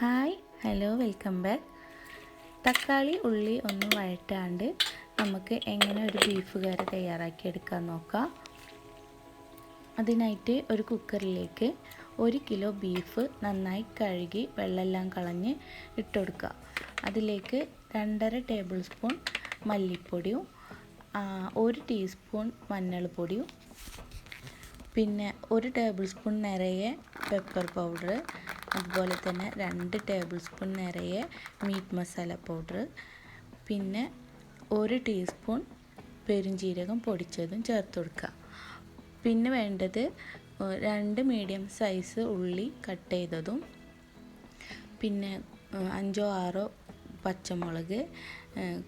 Hi hello welcome back. തക്കാളി ഉള്ളി ഒന്നും വഴറ്റാണ്ട് നമുക്ക് എങ്ങനെ ഒരു ബീഫ് കറി തയ്യാറാക്കി എടുക്കാൻ നോക്കാം. അതിനായിട്ട് ഒരു കുക്കറിലേക്ക് ഒരു കിലോ ബീഫ് നന്നായി കഴുകി വെള്ളമെല്ലാം കളഞ്ഞ് ഇട്ടുകൊടുക്കുക അതിലേക്ക് രണ്ടര ടേബിൾ സ്പൂൺ മല്ലിപ്പൊടിയും ഒരു ടീസ്പൂൺ മഞ്ഞൾപ്പൊടിയും പിന്നെ ഒരു ടേബിൾ സ്പൂൺ നിറയെ പെപ്പർ പൗഡർ അതുപോലെ തന്നെ രണ്ട് ടേബിൾ സ്പൂൺ നിറയെ മീറ്റ് മസാല പൗഡർ പിന്നെ ഒരു ടീസ്പൂൺ പെരുംജീരകം പൊടിച്ചതും ചേർത്ത് കൊടുക്കുക. പിന്നെ വേണ്ടത് രണ്ട് മീഡിയം സൈസ് ഉള്ളി കട്ട് ചെയ്തതും പിന്നെ അഞ്ചോ ആറോ പച്ചമുളക്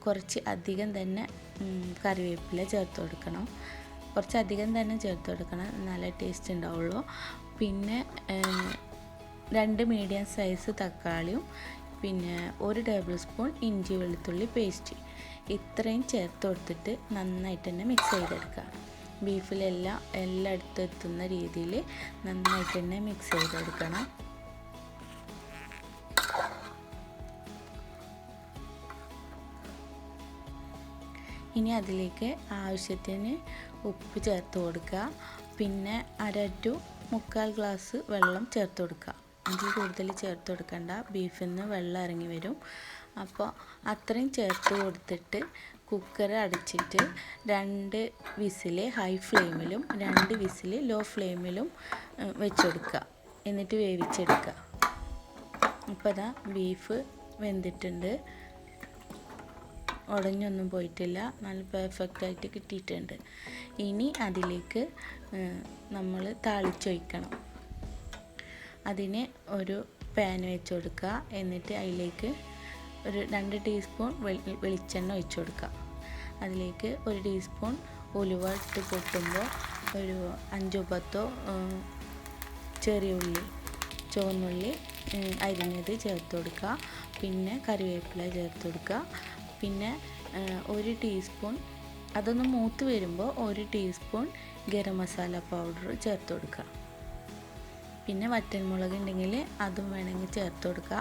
കുറച്ച് അധികം തന്നെ കറിവേപ്പില ചേർത്ത് കൊടുക്കണം. കുറച്ചധികം തന്നെ ചേർത്ത് കൊടുക്കണം നല്ല ടേസ്റ്റ് ഉണ്ടാവുള്ളൂ. പിന്നെ രണ്ട് മീഡിയം സൈസ് തക്കാളിയും പിന്നെ ഒരു ടേബിൾ സ്പൂൺ ഇഞ്ചി വെളുത്തുള്ളി പേസ്റ്റ് ഇത്രയും ചേർത്ത് കൊടുത്തിട്ട് നന്നായിട്ട് തന്നെ മിക്സ് ചെയ്തെടുക്കുക. ബീഫിലെല്ലാം എല്ലായിടത്തും എത്തുന്ന രീതിയിൽ നന്നായിട്ട് തന്നെ മിക്സ് ചെയ്തെടുക്കണം. ഇനി അതിലേക്ക് ആവശ്യത്തിന് ഉപ്പ് ചേർത്ത് കൊടുക്കുക. പിന്നെ അര ടു മുക്കാൽ ഗ്ലാസ് വെള്ളം ചേർത്ത് കൊടുക്കുക. അതിൽ കൂടുതൽ ചേർത്ത് കൊടുക്കണ്ട. ബീഫിൽ നിന്ന് വെള്ളം ഇറങ്ങി വരും. അപ്പോൾ അത്രയും ചേർത്ത് കൊടുത്തിട്ട് കുക്കർ അടച്ചിട്ട് രണ്ട് വിസിൽ ഹൈ ഫ്ലെയിമിലും രണ്ട് വിസിൽ ലോ ഫ്ലെയിമിലും വെച്ചെടുക്കുക. എന്നിട്ട് വേവിച്ചെടുക്കുക. അപ്പോൾ അതാ ബീഫ് വെന്തിട്ടുണ്ട്. ഉടഞ്ഞൊന്നും പോയിട്ടില്ല. നല്ല പെർഫെക്റ്റ് ആയിട്ട് കിട്ടിയിട്ടുണ്ട്. ഇനി അതിലേക്ക് നമ്മൾ താളിച്ചൊഴിക്കണം. അതിന് ഒരു പാൻ വെച്ച് കൊടുക്കുക. എന്നിട്ട് അതിലേക്ക് ഒരു രണ്ട് ടീസ്പൂൺ വെളിച്ചെണ്ണ ഒഴിച്ചു കൊടുക്കുക. അതിലേക്ക് ഒരു ടീസ്പൂൺ ഉലുവ ഇട്ട് പൊട്ടുമ്പോൾ ഒരു അഞ്ചോ പത്തോ ചെറിയ ഉള്ളി ചുവന്നുള്ളി അരിഞ്ഞത് ചേർത്ത് കൊടുക്കുക. പിന്നെ കറിവേപ്പില ചേർത്ത് കൊടുക്കുക. പിന്നെ ഒരു ടീസ്പൂൺ അതൊന്ന് മൂത്ത് വരുമ്പോൾ ഒരു ടീസ്പൂൺ ഗരം മസാല പൗഡർ ചേർത്ത് കൊടുക്കുക. പിന്നെ വറ്റൻമുളക് ഉണ്ടെങ്കിൽ അതും വേണമെങ്കിൽ ചേർത്ത് കൊടുക്കുക.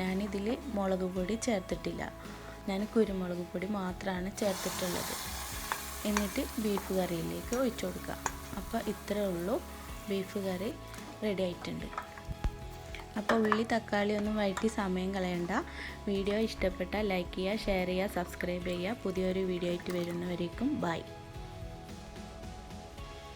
ഞാനിതിൽ മുളക് പൊടി ചേർത്തിട്ടില്ല. ഞാൻ കുരുമുളക് പൊടി മാത്രമാണ് ചേർത്തിട്ടുള്ളത്. എന്നിട്ട് ബീഫ് കറിയിലേക്ക് ഒഴിച്ചു കൊടുക്കുക. അപ്പോൾ ഇത്രയേ ഉള്ളൂ. ബീഫ് കറി റെഡി ആയിട്ടുണ്ട്. അപ്പോൾ ഉള്ളി തക്കാളി ഒന്നും വഴറ്റി സമയം കളയണ്ട. വീഡിയോ ഇഷ്ടപ്പെട്ടാൽ ലൈക്ക് ചെയ്യുക ഷെയർ ചെയ്യുക സബ്സ്ക്രൈബ് ചെയ്യുക. പുതിയൊരു വീഡിയോ ആയിട്ട് വരുന്നവരേക്കും ബൈ.